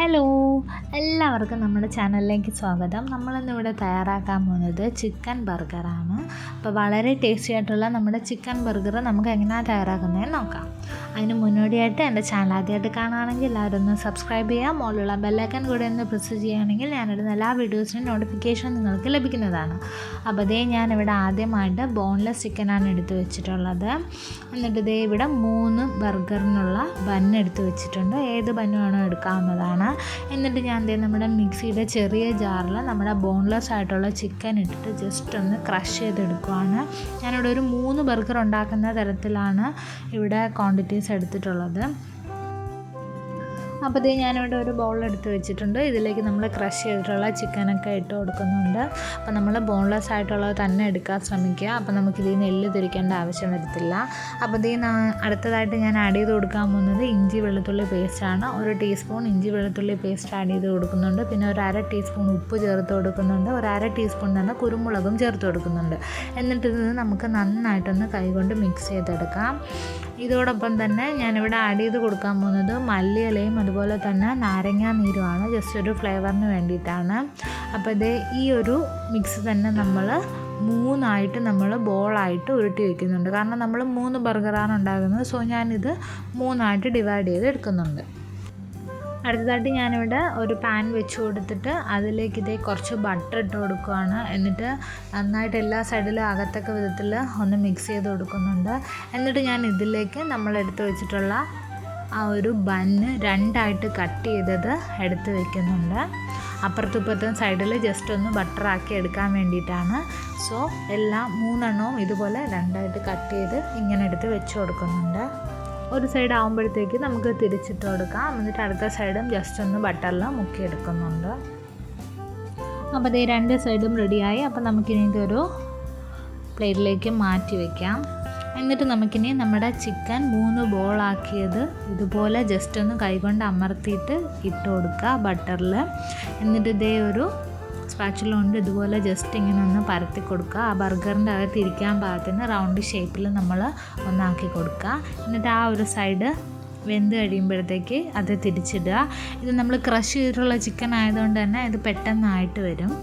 Hello. എല്ലാവർക്കും നമ്മുടെ ചാനലിലേക്ക് സ്വാഗതം. നമ്മളിന്നിവിടെ തയ്യാറാക്കാൻ പോകുന്നത് ചിക്കൻ ബർഗറാണ്. അപ്പോൾ വളരെ ടേസ്റ്റി ആയിട്ടുള്ള നമ്മുടെ ചിക്കൻ ബർഗർ നമുക്ക് എങ്ങനെയാണ് തയ്യാറാക്കുന്നതെന്ന് നോക്കാം. അതിന് മുന്നോടിയായിട്ട് എന്റെ ചാനൽ ആദ്യമായിട്ട് കാണുകയാണെങ്കിൽ എല്ലാവരും ഒന്ന് സബ്സ്ക്രൈബ് ചെയ്യാം മുകളിലുള്ള ബെല്ലൈക്കൻ കൂടെ ഒന്ന് പ്രസ് ചെയ്യുകയാണെങ്കിൽ ഞാനിടുന്ന എല്ലാ വീഡിയോസിനും നോട്ടിഫിക്കേഷൻ നിങ്ങൾക്ക് ലഭിക്കുന്നതാണ്. അപ്പോൾ അതേ ഞാനിവിടെ ആദ്യമായിട്ട് ബോൺലെസ് ചിക്കനാണ് എടുത്തു വെച്ചിട്ടുള്ളത്. എന്നിട്ട് ഇതേ ഇവിടെ മൂന്ന് ബർഗറിനുള്ള ബൺ എടുത്തു വെച്ചിട്ടുണ്ട്. ഏത് വേണോ എടുക്കാവുന്നതാണ്. എന്നിട്ട് ഞാൻ ദേ നമ്മുടെ മിക്സിയുടെ ചെറിയ ജാറിൽ നമ്മുടെ ബോൺലെസ് ആയിട്ടുള്ള ചിക്കൻ ഇട്ടിട്ട് ജസ്റ്റ് ഒന്ന് ക്രഷ് ചെയ്തെടുക്കുവാണ്. ഞാനിവിടെ ഒരു മൂന്ന് ബർഗർ ഉണ്ടാക്കുന്ന തരത്തിലാണ് ഇവിടെ ക്വാണ്ടിറ്റീസ് എടുത്തിട്ടുള്ളത്. അപ്പോൾ ഇത് ഞാനിവിടെ ഒരു ബൗൾ എടുത്ത് വെച്ചിട്ടുണ്ട്. ഇതിലേക്ക് നമ്മൾ ക്രഷ് ചെയ്തിട്ടുള്ള ചിക്കനൊക്കെ ഇട്ട് കൊടുക്കുന്നുണ്ട്. അപ്പോൾ നമ്മൾ ബോൺലെസ് ആയിട്ടുള്ളത് തന്നെ എടുക്കാൻ ശ്രമിക്കുക. അപ്പോൾ നമുക്ക് എല്ല് തിരിക്കേണ്ട ആവശ്യം വരത്തില്ല. അപ്പോൾ ഇത് അടുത്തതായിട്ട് ഞാൻ ആഡ് ചെയ്ത് കൊടുക്കാൻ പോകുന്നത് ഇഞ്ചി വെളുത്തുള്ളി പേസ്റ്റാണ് ഒരു ടീസ്പൂൺ ഇഞ്ചി വെളുത്തുള്ളി പേസ്റ്റ് ആഡ് ചെയ്ത് കൊടുക്കുന്നുണ്ട്. പിന്നെ ഒരു അര ടീസ്പൂൺ ഉപ്പ് ചേർത്ത് കൊടുക്കുന്നുണ്ട്. ഒരു അര ടീസ്പൂൺ തന്നെ കുരുമുളകും ചേർത്ത് കൊടുക്കുന്നുണ്ട്. എന്നിട്ട് ഇത് നമുക്ക് നന്നായിട്ടൊന്ന് കൈകൊണ്ട് മിക്സ് ചെയ്തെടുക്കാം. ഇതോടൊപ്പം തന്നെ ഞാനിവിടെ ആഡ് ചെയ്ത് കൊടുക്കാൻ പോകുന്നത് മല്ലിയിലയും അതുപോലെ തന്നെ നാരങ്ങ നീരുമാണ്. ജസ്റ്റ് ഒരു ഫ്ലേവറിന് വേണ്ടിയിട്ടാണ്. അപ്പോൾ ഇത് ഈ ഒരു മിക്സ് തന്നെ നമ്മൾ മൂന്നായിട്ട് നമ്മൾ ബോളായിട്ട് ഉരുട്ടി വയ്ക്കുന്നുണ്ട് കാരണം നമ്മൾ മൂന്ന് ബർഗറാണ് ഉണ്ടാകുന്നത് സോ ഞാനിത് മൂന്നായിട്ട് ഡിവൈഡ് ചെയ്ത് എടുക്കുന്നുണ്ട്. അടുത്തതായിട്ട് ഞാനിവിടെ ഒരു പാൻ വെച്ച് കൊടുത്തിട്ട് അതിലേക്ക് ഇതേ കുറച്ച് ബട്ടർ ഇട്ട് കൊടുക്കുകയാണ് എന്നിട്ട് നന്നായിട്ട് എല്ലാ സൈഡിലും അകത്തൊക്കെ വിധത്തിൽ ഒന്ന് മിക്സ് ചെയ്ത് കൊടുക്കുന്നുണ്ട്. എന്നിട്ട് ഞാൻ ഇതിലേക്ക് നമ്മൾ എടുത്ത് വെച്ചിട്ടുള്ള ആ ഒരു ബന്ന് രണ്ടായിട്ട് കട്ട് ചെയ്തത് എടുത്ത് വെക്കുന്നുണ്ട്. അപ്പുറത്തും ഇപ്പുറത്തും സൈഡിൽ ജസ്റ്റ് ഒന്ന് ബട്ടറാക്കി എടുക്കാൻ വേണ്ടിയിട്ടാണ്. സോ എല്ലാം മൂന്നെണ്ണവും ഇതുപോലെ രണ്ടായിട്ട് കട്ട് ചെയ്ത് ഇങ്ങനെ എടുത്ത് വെച്ച് കൊടുക്കുന്നുണ്ട്. ഒരു സൈഡ് ആകുമ്പോഴത്തേക്ക് നമുക്ക് തിരിച്ചിട്ട് കൊടുക്കാം. എന്നിട്ട് അടുത്ത സൈഡും ജസ്റ്റ് ഒന്ന് ബട്ടറിൽ മുക്കിയെടുക്കുന്നുണ്ട് അപ്പോൾ ഈ രണ്ട് സൈഡും റെഡിയായി അപ്പോൾ നമുക്കിനി ഇതൊരു പ്ലേറ്റിലേക്ക് മാറ്റി വയ്ക്കാം എന്നിട്ട് നമുക്കിനി നമ്മുടെ ചിക്കൻ മൂന്ന് ബോളാക്കിയത് ഇതുപോലെ ജസ്റ്റ് ഒന്ന് കൈകൊണ്ട് അമർത്തിയിട്ട് ഇട്ട് കൊടുക്കുക ബട്ടറിൽ എന്നിട്ട് ഇതേ ഒരു സ്പാച്ചുല കൊണ്ട് ഇതുപോലെ ജസ്റ്റ് ഇങ്ങനെ ഒന്ന് പരത്തി കൊടുക്കുക. ആ ബർഗറിന്റെ അകത്ത് ഇരിക്കാൻ പാകത്തിന് റൗണ്ട് ഷേപ്പിൽ നമ്മൾ ഒന്നാക്കി കൊടുക്കുക. എന്നിട്ട് ആ ഒരു സൈഡ് വെന്ത് കഴിയുമ്പോഴത്തേക്ക് അത് തിരിച്ചിടുക. ഇത് നമ്മൾ ക്രഷ് ചെയ്തിട്ടുള്ള ചിക്കൻ ആയതുകൊണ്ട് തന്നെ ഇത് പെട്ടെന്നായിട്ട് വരും.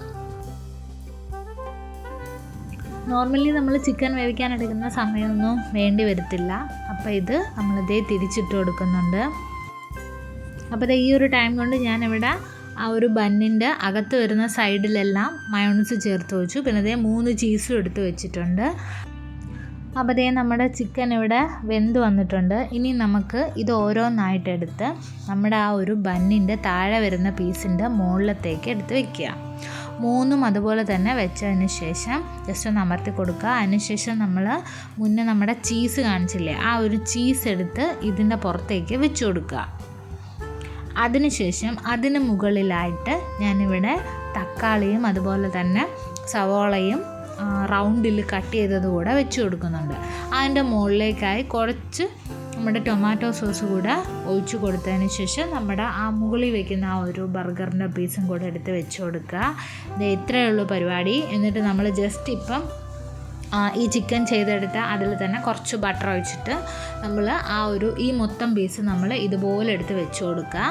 നോർമലി നമ്മൾ ചിക്കൻ വേവിക്കാൻ എടുക്കുന്ന സമയമൊന്നും വേണ്ടി വരത്തില്ല. അപ്പോൾ ഇത് നമ്മളിതേ തിരിച്ചിട്ട് കൊടുക്കുന്നുണ്ട്. അപ്പോൾ ഈ ഒരു ടൈം കൊണ്ട് ഞാനിവിടെ ആ ഒരു ബന്നിന്റെ അകത്ത് വരുന്ന സൈഡിലെല്ലാം മയോണീസ് ചേർത്ത് വെച്ചു. പിന്നെ അതേ മൂന്ന് ചീസും എടുത്ത് വെച്ചിട്ടുണ്ട്. അപ്പോൾ അതേ നമ്മുടെ ചിക്കൻ ഇവിടെ വെന്ത് വന്നിട്ടുണ്ട്. ഇനി നമുക്ക് ഇത് ഓരോന്നായിട്ടെടുത്ത് നമ്മുടെ ആ ഒരു ബന്നിന്റെ താഴെ വരുന്ന പീസിന്റെ മുകളിലത്തേക്ക് എടുത്ത് വെക്കുക. മൂന്നും അതുപോലെ തന്നെ വെച്ചതിന് ശേഷം ജസ്റ്റ് ഒന്ന് അമർത്തി കൊടുക്കുക. അതിനുശേഷം നമ്മൾ മുന്നേ നമ്മുടെ ചീസ് കാണിച്ചില്ലേ ആ ഒരു ചീസ് എടുത്ത് ഇതിന്റെ പുറത്തേക്ക് വെച്ച് കൊടുക്കുക. അതിനുശേഷം അതിന് മുകളിലായിട്ട് ഞാനിവിടെ തക്കാളിയും അതുപോലെ തന്നെ സവോളയും റൗണ്ടിൽ കട്ട് ചെയ്തത് കൂടെ വെച്ച് കൊടുക്കുന്നുണ്ട്. അതിന്റെ മുകളിലേക്കായി കുറച്ച് നമ്മുടെ ടൊമാറ്റോ സോസ് കൂടെ ഒഴിച്ച് കൊടുത്തതിന് ശേഷം നമ്മുടെ ആ മുകളിൽ വെക്കുന്ന ആ ഒരു ബർഗറിന്റെ പീസും കൂടെ എടുത്ത് വെച്ച് കൊടുക്കുക. ഇത് ഇത്രയേ ഉള്ളൂ പരിപാടി. എന്നിട്ട് നമ്മൾ ജസ്റ്റ് ഇപ്പം ഈ ചിക്കൻ ചെയ്തെടുത്ത അതിൽ തന്നെ കുറച്ച് ബട്ടർ ഒഴിച്ചിട്ട് നമ്മൾ ആ ഒരു ഈ മൊത്തം പീസ് നമ്മൾ ഇതുപോലെ എടുത്ത് വെച്ച് കൊടുക്കുക.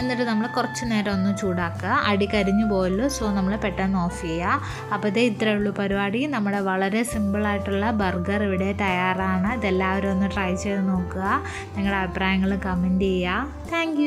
എന്നിട്ട് നമ്മൾ കുറച്ച് നേരം ഒന്ന് ചൂടാക്കുക. അടി കരിഞ്ഞു പോയല്ലോ സോ നമ്മൾ പെട്ടെന്ന് ഓഫ് ചെയ്യുക. അപ്പോൾ ഇതേ ഇത്രയേ ഉള്ളൂ പരിപാടി. നമ്മുടെ വളരെ സിമ്പിളായിട്ടുള്ള ബർഗർ ഇവിടെ തയ്യാറാണ്. ഇതെല്ലാവരും ഒന്ന് ട്രൈ ചെയ്ത് നോക്കുക. നിങ്ങളുടെ അഭിപ്രായങ്ങൾ കമന്റ് ചെയ്യുക. താങ്ക്